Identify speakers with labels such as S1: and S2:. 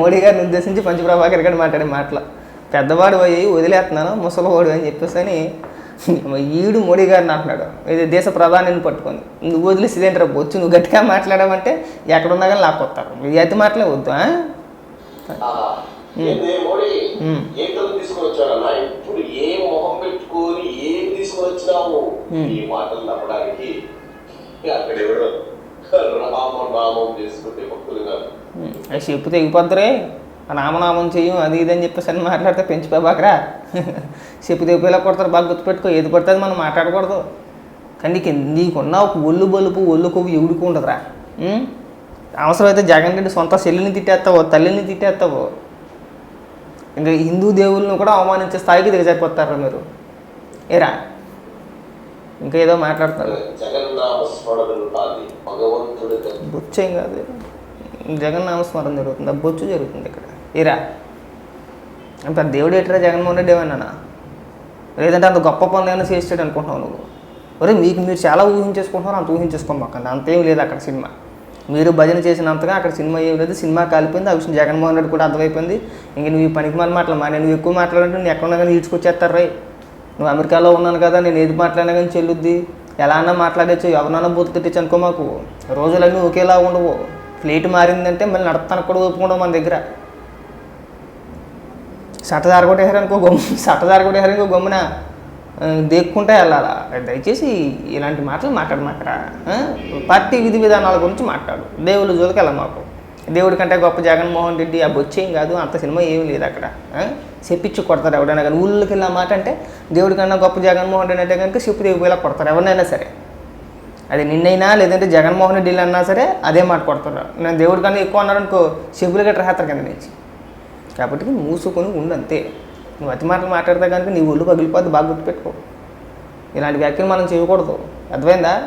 S1: మోడీ గారిని ఉద్దేశించి పంచప్రభాకర్ గారు మాట్లాడే మాటలు. పెద్దవాడు పోయి వదిలేస్తున్నాను ముసలివాడు అని చెప్పేసి అని ఈడు మోడీ గారిని అంటున్నాడు. ఇది దేశ ప్రధానిని పట్టుకొని. నువ్వు వదిలేసి ఇదేంటారా బొచ్చు నువ్వు గట్టిగా మాట్లాడావంటే ఎక్కడున్నా కానీ లాక్కొస్తారు ఈ అతి మాటలే వద్దు.
S2: ఏ కథ తీసుకొని వచ్చాడన్నా ఇప్పుడు ఏ మొహం పెట్టుకొని ఏం తీసుకొని వచ్చినావు
S1: ఉమ్.
S2: ఈ మాటలు నమ్మడానికి అక్కడ ఎవడో
S1: చెప్పు తెగిపోద్దరే రామనామం చెయ్యం అది ఇది అని చెప్పేసి అని మాట్లాడితే పెంచిపోబాకరా చెప్పు తెగిపోయేలా కొడతారు బాగా గుర్తుపెట్టుకో. ఏది పడితే అది మనం మాట్లాడకూడదు. కానీ నీకు నీకున్న ఒక ఒళ్ళు బలుపు ఒళ్ళు కొవ్వు ఎవడికి ఉండదురా? అవసరమైతే జగన్ రెడ్డి సొంత చెల్లిని తిట్టేస్తావో తల్లిని తిట్టేస్తావో? ఇంకా హిందూ దేవుళ్ళని కూడా అవమానించే స్థాయికి దిగజారిపోతారా మీరు? ఏరా? ఇంకా ఏదో మాట్లాడుతున్నారు
S2: జగన్నామ భగవంతుడి
S1: బొచ్చేం కాదు. జగన్నామస్మరణ జరుగుతుంది. ఆ బొచ్చు జరుగుతుంది ఇక్కడ. ఇరా. అంత దేవుడు ఎట్రా జగన్మోహన్ రెడ్డి ఏమన్నా? లేదంటే అంత గొప్ప పనులు ఏమైనా చేసాడు అనుకుంటున్నావు నువ్వు? ఒరే మీకు మీరు చాలా ఊహించేసుకుంటున్నారు అంత ఊహించేసుకోమాకండి అంతేం లేదు అక్కడ సినిమా. మీరు భజన చేసినంతగా అక్కడ సినిమా ఏం లేదు. సినిమా కాలిపోయింది. ఆ విషయం జగన్మోహన్ రెడ్డి కూడా అర్థమైపోయింది. ఇంక నువ్వు ఈ పనికి మన మాటలు మా నువ్వు ఎక్కువ మాట్లాడంటే నేను ఎక్కడున్నా కానీ ఈడ్చుకొచ్చేస్తారు రే నువ్వు అమెరికాలో ఉన్నాను కదా నేను ఏది మాట్లాడినా కానీ చెల్లుద్ది. ఎలా అన్నా మాట్లాడచ్చు. ఎవరన్నా బూతు తిట్టచ్చు అనుకో మాకు. రోజులన్నీ ఒకేలా ఉండవు. ఫ్లీట్ మారిందంటే మళ్ళీ నడతానికి కూడా ఒప్పుకుంటావు మన దగ్గర. సట్టదార కొట్టేసారనుకో గమ్ము సట్టదార అనుకో గమ్మున దేక్కుంటే వెళ్ళాలా. దయచేసి ఇలాంటి మాటలు మాట్లాడమాకరా. పార్టీ విధి విధానాల గురించి మాట్లాడు. దేవుళ్ళ జోలికి వెళ్ళ మాకు. దేవుడి కంటే గొప్ప జగన్మోహన్ రెడ్డి ఆ బొచ్చేం కాదు అంత సినిమా ఏమీ లేదు అక్కడ చెప్పించి కొడతారు ఎవడైనా కానీ. ఊళ్ళోకి వెళ్ళి మాట అంటే దేవుడి కన్నా గొప్ప జగన్మోహన్ రెడ్డి అంటే కనుక చెప్పు ఇలా కొడతారు ఎవరినైనా సరే. అది నిన్నైనా లేదంటే జగన్మోహన్ రెడ్డి అన్నా సరే అదే మాట కొడతారు. నేను దేవుడి కన్నా ఎక్కువ అన్నారనుకో చెప్పులు గట్రా హేస్తారు కింద నుంచి. కాబట్టి మూసుకొని ఉండు అంతే నువ్వు అతి మాటలు మాట్లాడితే కనుక నీ ఒళ్ళు పగిలిపోద్ది బాగా గుర్తుపెట్టుకో. ఇలాంటి వ్యాఖ్యలు మనం చేయకూడదు. అర్థమైందా?